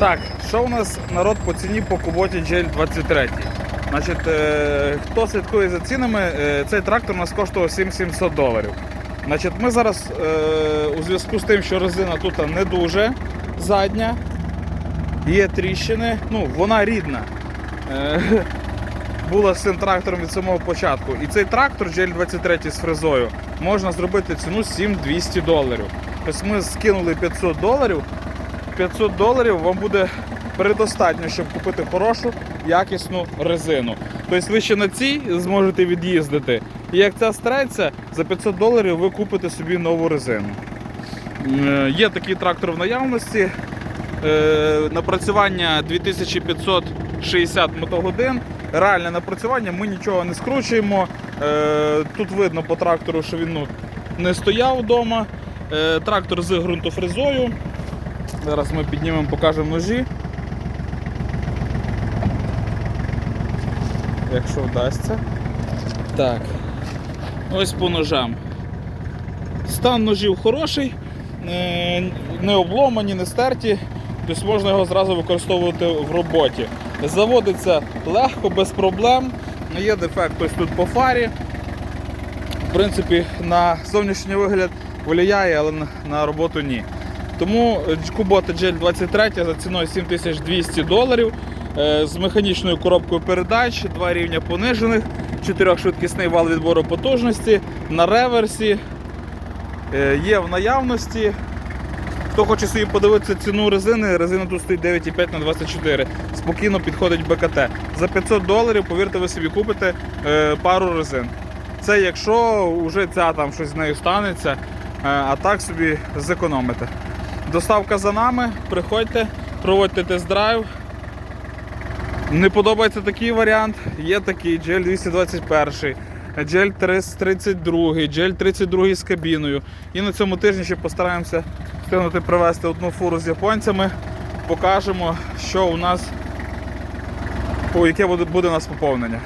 Так, що у нас народ по ціні по Куботі GL 23? Значить, е, хто слідкує за цінами, е, цей трактор у нас коштував 7700 доларів. Значить, ми зараз е, у зв'язку з тим, що резина тут не дуже задня, є тріщини, ну, вона рідна. Е, була з цим трактором від самого початку. І цей трактор GL23 з фрезою можна зробити ціну 7200 доларів. Тобто ми скинули 500 доларів. 500 доларів вам буде предостатньо, щоб купити хорошу, якісну резину. Тобто ви ще на цій зможете від'їздити. І як ця стреться, за 500 доларів ви купите собі нову резину. Е, Є такий трактор в наявності. Е, Напрацювання 2560 мотогодин. Реальне напрацювання, ми нічого не скручуємо. Е, Тут видно по трактору, що він ну, не стояв вдома. Трактор з ґрунтофрезою. Зараз ми піднімемо, покажемо ножі. Якщо вдасться. Так. Ось по ножам. Стан ножів хороший, е, не обломані, не стерті, тобто можна його зразу використовувати в роботі. Заводиться легко, без проблем. Є дефект ось тут по фарі. В принципі, на зовнішній вигляд впливає, але на роботу ні. Тому Kubota GL23 за ціною 7200 доларів е, з механічною коробкою передач, два рівня понижених, чотирьохшвидкісний вал відбору потужності на реверсі. Е, Є в наявності. Хто хоче собі подивитися ціну резини, резина тут стоїть 9,5 на 24. Спокійно підходить БКТ. За 500 доларів, повірте, ви собі купите е, пару резин. Це якщо вже ця там щось з нею станеться, е, а так собі зекономите. Доставка за нами, приходьте, проводьте тест-драйв. Не подобається такий варіант, є такий GL 221, GL 32, GL 32 з кабіною. І на цьому тижні ще постараємося встигнути привезти одну фуру з японцями. Покажемо, що у нас, яке буде у нас поповнення.